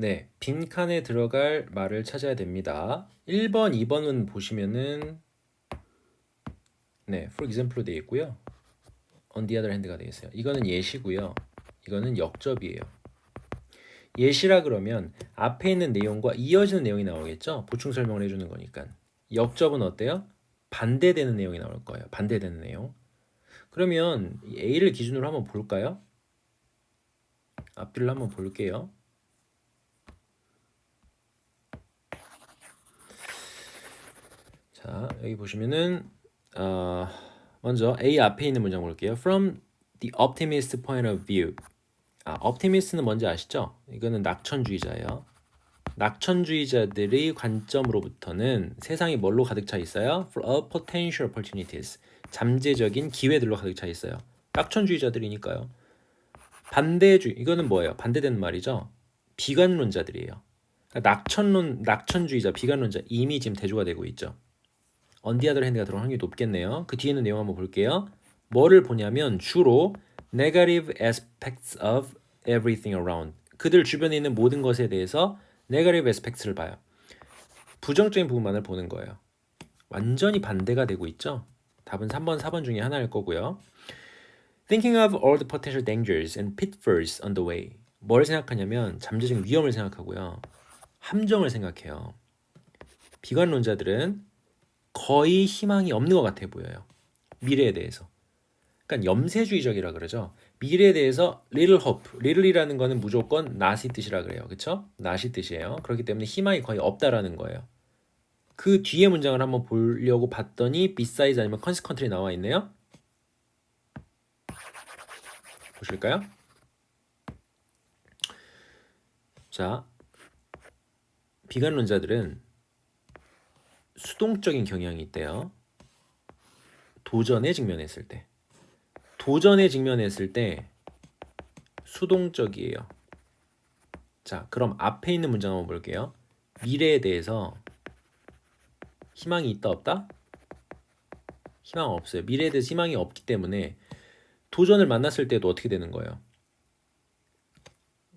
네, 빈칸에 들어갈 말을 찾아야 됩니다. 1번, 2번은 보시면은 네, for example로 되어 있고요. on the other hand가 되어 있어요. 이거는 예시고요. 이거는 역접이에요. 예시라 그러면 앞에 있는 내용과 이어지는 내용이 나오겠죠? 보충 설명을 해주는 거니까. 역접은 어때요? 반대되는 내용이 나올 거예요. 반대되는 내용. 그러면 이 A를 기준으로 한번 볼까요? 앞뒤를 한번 볼게요. 자, 여기 보시면은 어, 먼저 A 앞에 있는 문장 볼게요. From the optimist point of view. 아, optimist는 뭔지 아시죠? 이거는 낙천주의자예요. 낙천주의자들의 관점으로부터는 세상이 뭘로 가득 차 있어요? For all potential opportunities. 잠재적인 기회들로 가득 차 있어요. 낙천주의자들이니까요. 반대주의 이거는 뭐예요? 반대되는 말이죠. 비관론자들이에요. 그러니까 낙천론 낙천주의자 비관론자 이미 지금 대조가 되고 있죠. 언디아들 핸드가 들어올 확률이 높겠네요. 그 뒤에 있는 내용 한번 볼게요. 뭐를 보냐면 주로 negative aspects of everything around. 그들 주변에 있는 모든 것에 대해서 negative aspects를 봐요. 부정적인 부분만을 보는 거예요. 완전히 반대가 되고 있죠. 답은 3번, 4번 중에 하나일 거고요. Thinking of all the potential dangers and pitfalls on the way. 뭘 생각하냐면 잠재적인 위험을 생각하고요. 함정을 생각해요. 비관론자들은 거의 희망이 없는 것 같아 보여요. 미래에 대해서. 그러니까 염세주의적이라 그러죠. 미래에 대해서 little hope, little이라는 거는 무조건 not이 뜻이라 그래요. 그렇죠? not이 뜻이에요. 그렇기 때문에 희망이 거의 없다라는 거예요. 그 뒤에 문장을 한번 보려고 봤더니 besides 아니면 consequently 나와 있네요. 보실까요? 자, 비관론자들은 수동적인 경향이 있대요. 도전에 직면했을 때. 도전에 직면했을 때 수동적이에요. 자, 그럼 앞에 있는 문장 한번 볼게요. 미래에 대해서 희망이 있다 없다? 희망 없어요. 미래에 대해서 희망이 없기 때문에 도전을 만났을 때도 어떻게 되는 거예요?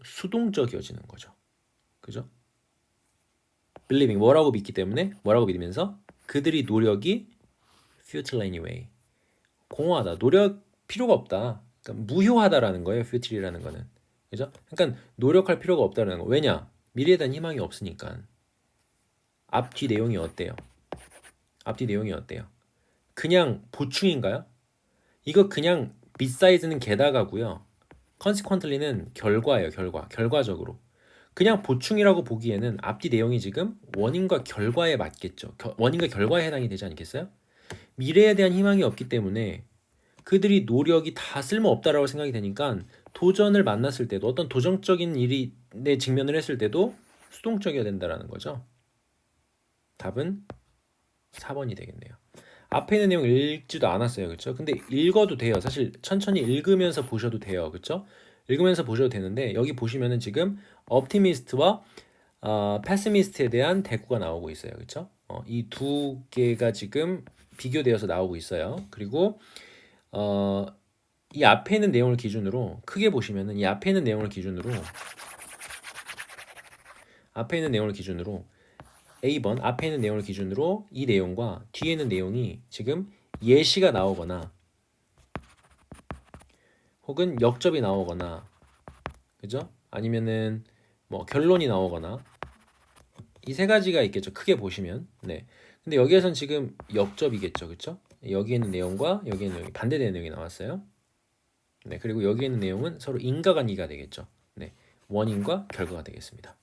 수동적이어지는 거죠. 그죠? Believing 뭐라고 믿기 때문에 뭐라고 믿으면서 그들이 노력이 futile anyway 공허하다. 노력 필요가 없다. 그러니까 무효하다라는 거예요 futil이라는 거는. 그죠? 그러니까 노력할 필요가 없다는 거. 왜냐? 미래에 대한 희망이 없으니까. 앞뒤 내용이 어때요? 앞뒤 내용이 어때요? 그냥 보충인가요? 이거 그냥 beside는 게다가고요. consequently는 결과예요 결과. 결과적으로 그냥 보충이라고 보기에는 앞뒤 내용이 지금 원인과 결과에 맞겠죠. 겨, 원인과 결과에 해당이 되지 않겠어요? 미래에 대한 희망이 없기 때문에 그들이 노력이 다 쓸모없다라고 생각이 되니까 도전을 만났을 때도 어떤 도전적인 일이 내 직면을 했을 때도 수동적이어야 된다라는 거죠. 답은 4번이 되겠네요. 앞에 있는 내용 읽지도 않았어요. 그렇죠? 근데 읽어도 돼요. 사실 천천히 읽으면서 보셔도 돼요. 그렇죠? 읽으면서 보셔도 되는데 여기 보시면은 지금 optimist와 어, pessimist에 대한 대꾸가 나오고 있어요. 그렇죠? 어, 이 두 개가 지금 비교되어서 나오고 있어요. 그리고 어, 이 앞에 있는 내용을 기준으로 크게 보시면은 이 앞에 있는 내용을 기준으로 앞에 있는 내용을 기준으로 A번 앞에 있는 내용을 기준으로 이 내용과 뒤에 있는 내용이 지금 예시가 나오거나 혹은 역접이 나오거나 그죠? 아니면은 뭐 결론이 나오거나 이 세 가지가 있겠죠. 크게 보시면. 네. 근데 여기에선 지금 역접이겠죠. 그쵸 여기에 있는 내용과 여기에 있는 내용이 반대되는 내용이 나왔어요. 네. 그리고 여기에 있는 내용은 서로 인과관계가 되겠죠. 네. 원인과 결과가 되겠습니다.